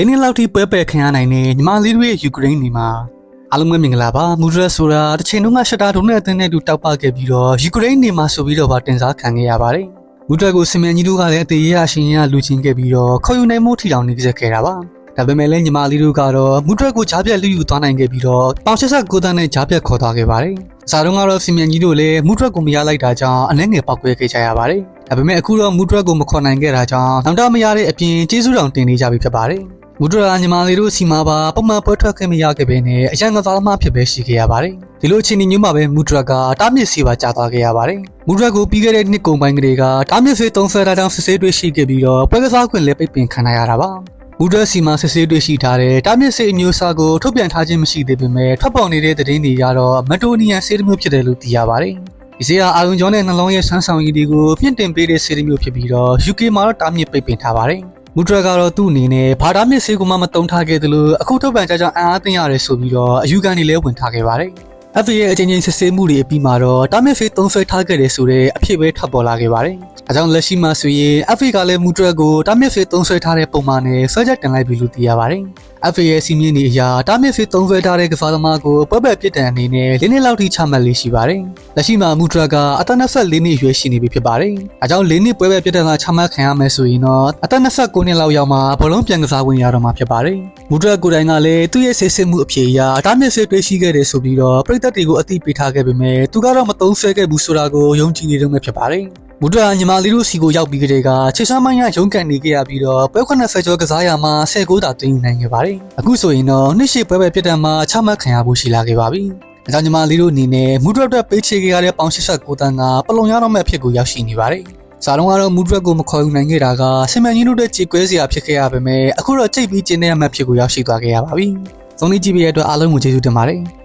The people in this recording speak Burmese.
လေးနှစ်လောက်ထိပွဲပယ်ခံရနိုင်တဲ့ညီမလေးတို့ရဲ့ယူကရိန်းနေမှာအားလုံးပဲမင်္ဂလာပါမူဒရက်ဆိုတာတစ်ချိန်လုံးကရှက်တာဒုံနဲ့အသင်းနဲ့တူတောက်ပခဲ့ပြီးတော့ယူကရိန်းနေမှာဆိုပြီးတော့ပါတင်စားခံခဲ့ရပါတယ်မူဒရက်ကိုစင်မြန်ကြီးတို့ကလည်းအသေးရအရှင်ရလူချင်းခဲ့ပြီးတော့ခေါ်ယူနိုင်မှုထီတောင်နေကြခဲ့တာပါဒါပေမဲ့လည်းညီမလေးတို့ကတော့မူဒရက်ကိုဂျားပြက်လူယူသွားနိုင်ခဲ့ပြီးတော့ပေါင်69တန်းနဲ့ဂျားပြက်ခေါ်သွားခဲ့ပါတယ်။စာတုံးကတော့စင်မြန်ကြီးတို့လည်းမူဒရက်ကိုမရလိုက်တာကြောင့်အနှဲငယ်ပောက်ကွဲခဲ့ကြရပါတယ်။ဒါပေမဲ့အခုတော့မူဒရက်ကိုမခေါ်နိုင်ခဲ့တာကြောင့်နောက်တော့မရတဲ့အပြင်ကျေးဇူးတော်တင်နေကြပြီဖြစ်ပါတယ်။ မူဒရာညီမလေးတို့စီမှာပါပုံမှန်ပွဲထွက်ခဲ့မရခဲ့ဘဲနဲ့အရန်ကစားသမားဖြစ်ပဲရှိခဲ့ရပါတယ်။ဒီလိုအခြေအနေမျိုးမှာပဲမူဒရာကတားမြစ်စီပါကြာသွားခဲ့ရပါတယ်။မူဒရာကိုပြီးခဲ့တဲ့နှစ်ကုန်ပိုင်းကလေးကတားမြစ်စေးသုံးဆတာတောင်စစ်ဆေးတွေ့ရှိခဲ့ပြီးတော့ပွဲကစားခွင့်လည်းပိတ်ပင်ခံရတာပါ။မူဒရာစီမှာစစ်ဆေးတွေ့ရှိထားတဲ့တားမြစ်စေးအမျိုးအစားကိုထုတ်ပြန်ထားခြင်းမရှိသေးပေမဲ့ထွက်ပေါ်နေတဲ့သတင်းတွေကတော့မက်တိုနီယန်ဆေးတစ်မျိုးဖြစ်တယ်လို့သိရပါတယ်။ဒီစေးကအာယုံကျော်နဲ့နှလုံးရဲ့ဆန်းဆောင်ရည်တွေကိုပြင့်တင်ပေးတဲ့ဆေးတစ်မျိုးဖြစ်ပြီးတော့ UK မှာတော့တားမြစ်ပိတ်ပင်ထားပါတယ်။ မူဒရာကတော့သူ့အနေနဲ့ဘာသာမြစ်ဆေးကိုမှမတုံထားခဲ့သလိုအခုထုတ်ပြန်ကြကြောင်းအံ့အားသင့်ရတယ်ဆိုပြီးတော့အယူခံတွေလည်းဝင်ထားခဲ့ပါတယ်။ FA ရဲ့အချင်းချင်းစစ်ဆေးမှုတွေအပြီးမှာတော့တာမြစ်ဖေးသုံးဆွဲထားခဲ့တယ်ဆိုတဲ့အဖြစ်ပဲထွက်ပေါ်လာခဲ့ပါတယ်။ အဲကြောင့်လက်ရှိမှာဆိုရင် FA ကလည်းမူဒရက်ကိုတာမြစ်ဖေးသုံးဆွဲထားတဲ့ပုံမှန်နဲ့ဆွဲချက်တင်လိုက်ပြီလို့သိရပါတယ်။ FA ရဲ့စီမင်းနေအရာတာမြစ်ဖေးသုံးဆွဲထားတဲ့ကစားသမားကိုပွဲပဲပြစ်ဒဏ်အနေနဲ့၄နှစ်လောက်ထိချမှတ်လေးရှိပါတယ်။လက်ရှိမှာမူဒရက်ကအသက်24နှစ်အရွယ်ရှိနေပြီဖြစ်ပါတယ်။အဲကြောင့်၄နှစ်ပွဲပဲပြစ်ဒဏ်ကချမှတ်ခံရမယ်ဆိုရင်တော့အသက်29နှစ်လောက်ရောက်မှဘောလုံးပြန်ကစားဝင်ရတော့မှာဖြစ်ပါတယ်။မူဒရက်ကိုယ်တိုင်ကလည်းသူ့ရဲ့ဆေးစစ်မှုအဖြေအရတာမြစ်ဖေးတွေ့ရှိခဲ့တယ်ဆိုပြီးတော့ပြည်သက်တွေကိုအသိပေးထားခဲ့ပေမဲ့သူကတော့မသုံးဆွဲခဲ့ဘူးဆိုတာကိုယုံကြည်နေတော့မှဖြစ်ပါတယ်။ မူဒရာညီမလေးတို့စီကိုရောက်ပြီးကတည်းကခြေစွမ်းမိုင်းရရုန်းကန်နေခဲ့ရပြီးတော့ပွဲ80ကျော်ကစားရမှာ19တာတင်ယူနိုင်ခဲ့ပါတယ်။အခုဆိုရင်တော့နှစ်ရှိပွဲပဲပြတ်တမ်းမှာချမှတ်ခံရဖို့ရှိလာခဲ့ပါပြီ။အကြောင်းညီမလေးတို့အနေနဲ့မူဒရက်အတွက်ပေးချေခဲ့ရတဲ့ပေါင်89တန်းကပလုံရတော့မဲ့အဖြစ်ကိုရောက်ရှိနေပါတယ်။ဇာလုံးကတော့မူဒရက်ကိုမခေါ်ယူနိုင်ခဲ့တာကဆင်မန်ကြီးတို့တဲ့ကြေကွဲစရာဖြစ်ခဲ့ရပေမဲ့အခုတော့ကြိတ်ပြီးကျင်းတဲ့အမှတ်ဖြစ်ကိုရောက်ရှိသွားခဲ့ရပါပြီ။သုံးလေးကြည့်ပြတဲ့အတွက်အားလုံးကိုကျေးဇူးတင်ပါတယ်။